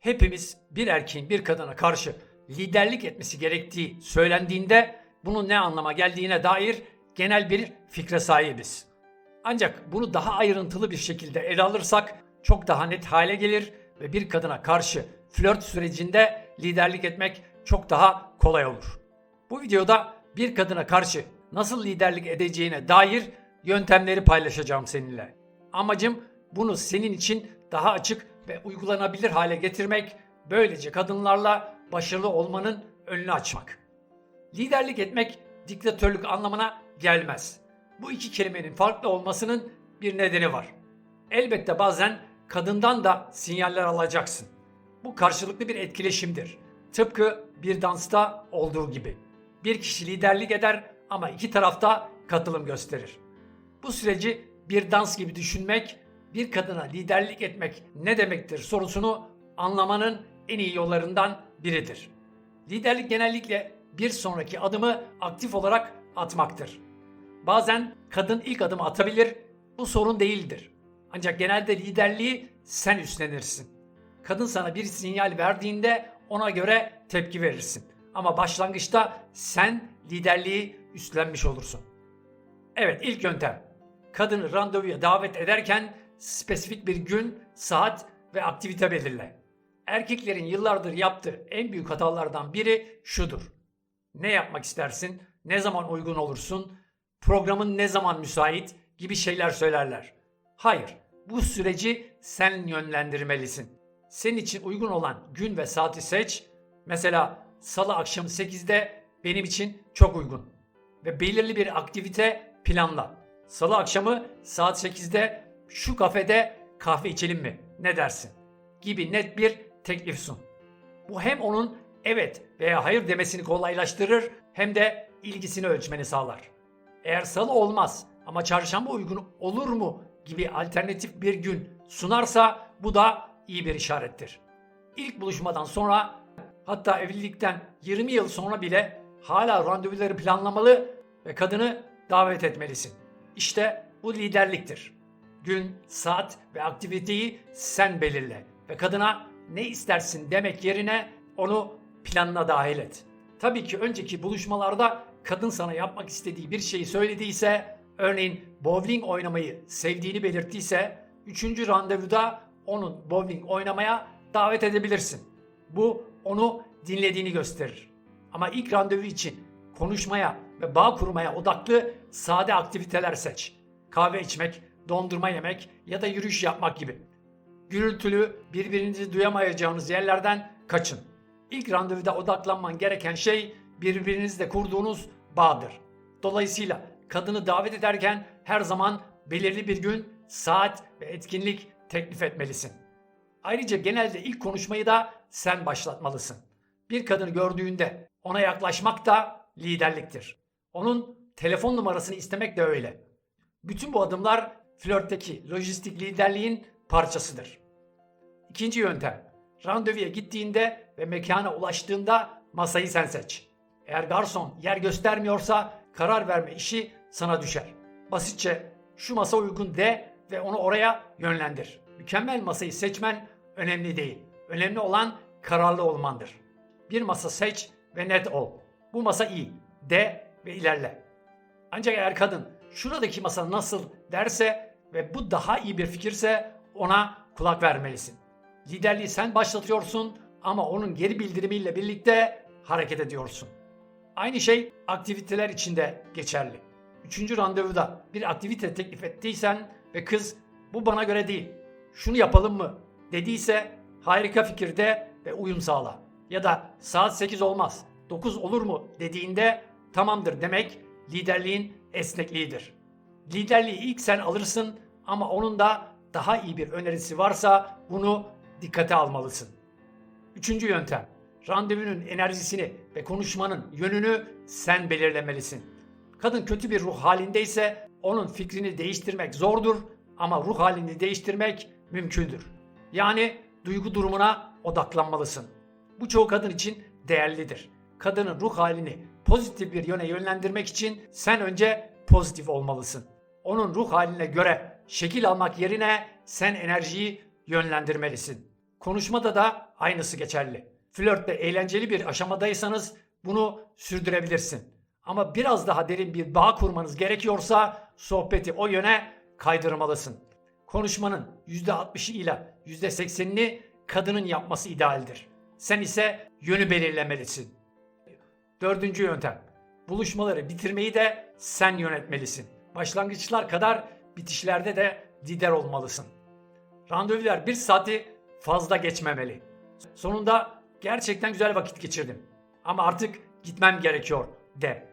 Hepimiz bir erkeğin bir kadına karşı liderlik etmesi gerektiği söylendiğinde bunun ne anlama geldiğine dair genel bir fikre sahibiz. Ancak bunu daha ayrıntılı bir şekilde ele alırsak çok daha net hale gelir ve bir kadına karşı flört sürecinde liderlik etmek çok daha kolay olur. Bu videoda bir kadına karşı nasıl liderlik edeceğine dair yöntemleri paylaşacağım seninle. Amacım bunu senin için daha açık ve uygulanabilir hale getirmek, böylece kadınlarla başarılı olmanın önünü açmak. Liderlik etmek diktatörlük anlamına gelmez. Bu iki kelimenin farklı olmasının bir nedeni var. Elbette bazen kadından da sinyaller alacaksın. Bu karşılıklı bir etkileşimdir. Tıpkı bir dansta olduğu gibi. Bir kişi liderlik eder ama iki tarafta katılım gösterir. Bu süreci bir dans gibi düşünmek, bir kadına liderlik etmek ne demektir sorusunu anlamanın en iyi yollarından biridir. Liderlik genellikle bir sonraki adımı aktif olarak atmaktır. Bazen kadın ilk adımı atabilir, bu sorun değildir. Ancak genelde liderliği sen üstlenirsin. Kadın sana bir sinyal verdiğinde ona göre tepki verirsin. Ama başlangıçta sen liderliği üstlenmiş olursun. Evet ilk yöntem. Kadını randevuya davet ederken spesifik bir gün, saat ve aktivite belirle. Erkeklerin yıllardır yaptığı en büyük hatalardan biri şudur. Ne yapmak istersin? Ne zaman uygun olursun? Programın ne zaman müsait? gibi şeyler söylerler. Hayır, bu süreci sen yönlendirmelisin. Senin için uygun olan gün ve saati seç. Mesela salı akşamı 8'de benim için çok uygun. Ve belirli bir aktivite planla. Salı akşamı saat 8'de şu kafede kahve içelim mi? Ne dersin? Gibi net bir teklif sun. Bu hem onun evet veya hayır demesini kolaylaştırır hem de ilgisini ölçmeni sağlar. Eğer salı olmaz ama çarşamba uygun olur mu gibi alternatif bir gün sunarsa bu da iyi bir işarettir. İlk buluşmadan sonra hatta evlilikten 20 yıl sonra bile hala randevuları planlamalı ve kadını davet etmelisin. İşte bu liderliktir. Gün, saat ve aktiviteyi sen belirle ve kadına ne istersin demek yerine onu planına dahil et. Tabii ki önceki buluşmalarda kadın sana yapmak istediği bir şeyi söylediyse, örneğin bowling oynamayı sevdiğini belirttiyse, üçüncü randevuda onun bowling oynamaya davet edebilirsin. Bu onu dinlediğini gösterir. Ama ilk randevu için konuşmaya ve bağ kurmaya odaklı sade aktiviteler seç. Kahve içmek, dondurma yemek ya da yürüyüş yapmak gibi. Gürültülü, birbirinizi duyamayacağınız yerlerden kaçın. İlk randevuda odaklanman gereken şey birbirinizle kurduğunuz bağdır. Dolayısıyla kadını davet ederken her zaman belirli bir gün, saat ve etkinlik teklif etmelisin. Ayrıca genelde ilk konuşmayı da sen başlatmalısın. Bir kadını gördüğünde ona yaklaşmak da liderliktir. Onun telefon numarasını istemek de öyle. Bütün bu adımlar flörtteki lojistik liderliğin parçasıdır. İkinci yöntem. Randevuya gittiğinde ve mekana ulaştığında masayı sen seç. Eğer garson yer göstermiyorsa karar verme işi sana düşer. Basitçe şu masa uygun de ve onu oraya yönlendir. Mükemmel masayı seçmen önemli değil. Önemli olan kararlı olmandır. Bir masa seç ve net ol. Bu masa iyi. De ve ilerle. Ancak eğer kadın şuradaki masa nasıl derse ve bu daha iyi bir fikirse ona kulak vermelisin. Liderliği sen başlatıyorsun ama onun geri bildirimiyle birlikte hareket ediyorsun. Aynı şey aktiviteler için de geçerli. Üçüncü randevuda bir aktivite teklif ettiysen ve kız bu bana göre değil, şunu yapalım mı dediyse harika fikirde ve uyum sağla. Ya da saat 8 olmaz, 9 olur mu dediğinde tamamdır demek liderliğin esnekliğidir. Liderliği ilk sen alırsın ama onun da daha iyi bir önerisi varsa bunu dikkate almalısın. Üçüncü yöntem. Randevunun enerjisini ve konuşmanın yönünü sen belirlemelisin. Kadın kötü bir ruh halindeyse onun fikrini değiştirmek zordur ama ruh halini değiştirmek mümkündür. Yani duygu durumuna odaklanmalısın. Bu çoğu kadın için değerlidir. Kadının ruh halini pozitif bir yöne yönlendirmek için sen önce pozitif olmalısın. Onun ruh haline göre şekil almak yerine sen enerjiyi yönlendirmelisin. Konuşmada da aynısı geçerli. Flörtte eğlenceli bir aşamadaysanız bunu sürdürebilirsin. Ama biraz daha derin bir bağ kurmanız gerekiyorsa sohbeti o yöne kaydırmalısın. Konuşmanın %60'ı ile %80'ini kadının yapması idealdir. Sen ise yönü belirlemelisin. Dördüncü yöntem. Buluşmaları bitirmeyi de sen yönetmelisin. Başlangıçlar kadar bitişlerde de lider olmalısın. Randevular bir saati fazla geçmemeli. Sonunda gerçekten güzel vakit geçirdim. Ama artık gitmem gerekiyor de.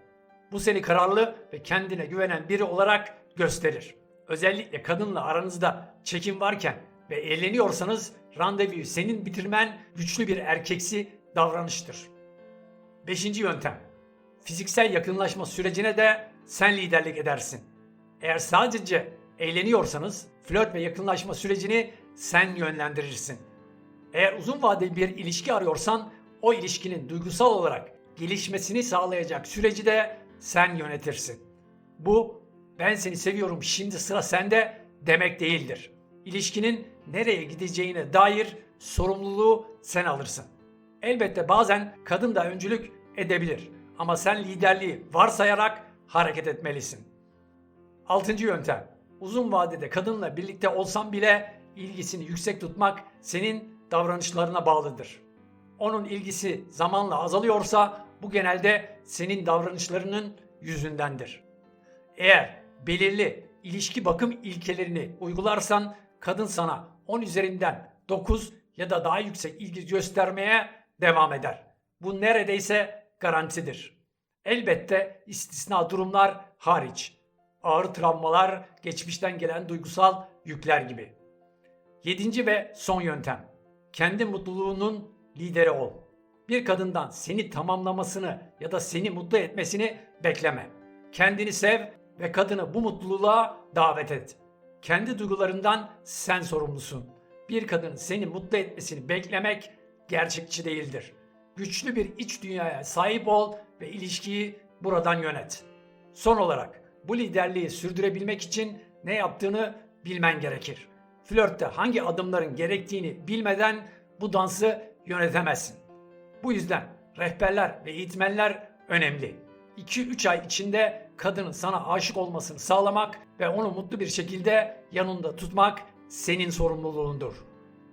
Bu seni kararlı ve kendine güvenen biri olarak gösterir. Özellikle kadınla aranızda çekim varken ve eğleniyorsanız randevuyu senin bitirmen güçlü bir erkeksi davranıştır. Beşinci yöntem. Fiziksel yakınlaşma sürecine de sen liderlik edersin. Eğer sadece eğleniyorsanız flört ve yakınlaşma sürecini sen yönlendirirsin. Eğer uzun vadeli bir ilişki arıyorsan o ilişkinin duygusal olarak gelişmesini sağlayacak süreci de sen yönetirsin. Bu ben seni seviyorum şimdi sıra sende demek değildir. İlişkinin nereye gideceğine dair sorumluluğu sen alırsın. Elbette bazen kadın da öncülük edebilir ama sen liderliği varsayarak hareket etmelisin. Altıncı yöntem. Uzun vadede kadınla birlikte olsan bile ilgisini yüksek tutmak senin davranışlarına bağlıdır. Onun ilgisi zamanla azalıyorsa bu genelde senin davranışlarının yüzündendir. Eğer belirli ilişki bakım ilkelerini uygularsan kadın sana 10 üzerinden 9 ya da daha yüksek ilgi göstermeye devam eder. Bu neredeyse garantidir. Elbette istisna durumlar hariç. Ağır travmalar, geçmişten gelen duygusal yükler gibi. Yedinci ve son yöntem. Kendi mutluluğunun lideri ol. Bir kadından seni tamamlamasını ya da seni mutlu etmesini bekleme. Kendini sev ve kadını bu mutluluğa davet et. Kendi duygularından sen sorumlusun. Bir kadının seni mutlu etmesini beklemek gerçekçi değildir. Güçlü bir iç dünyaya sahip ol ve ilişkiyi buradan yönet. Son olarak bu liderliği sürdürebilmek için ne yaptığını bilmen gerekir. Flörtte hangi adımların gerektiğini bilmeden bu dansı yönetemezsin. Bu yüzden rehberler ve eğitmenler önemli. 2-3 ay içinde kadının sana aşık olmasını sağlamak ve onu mutlu bir şekilde yanında tutmak senin sorumluluğundur.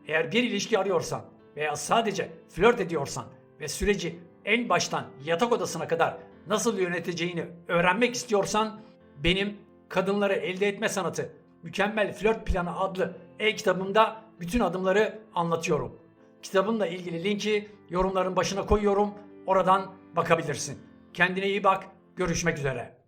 Eğer bir ilişki arıyorsan veya sadece flört ediyorsan ve süreci en baştan yatak odasına kadar nasıl yöneteceğini öğrenmek istiyorsan benim Kadınları Elde Etme Sanatı Mükemmel Flört Planı adlı e-kitabımda bütün adımları anlatıyorum. Kitabımla ilgili linki yorumların başına koyuyorum. Oradan bakabilirsin. Kendine iyi bak. Görüşmek üzere.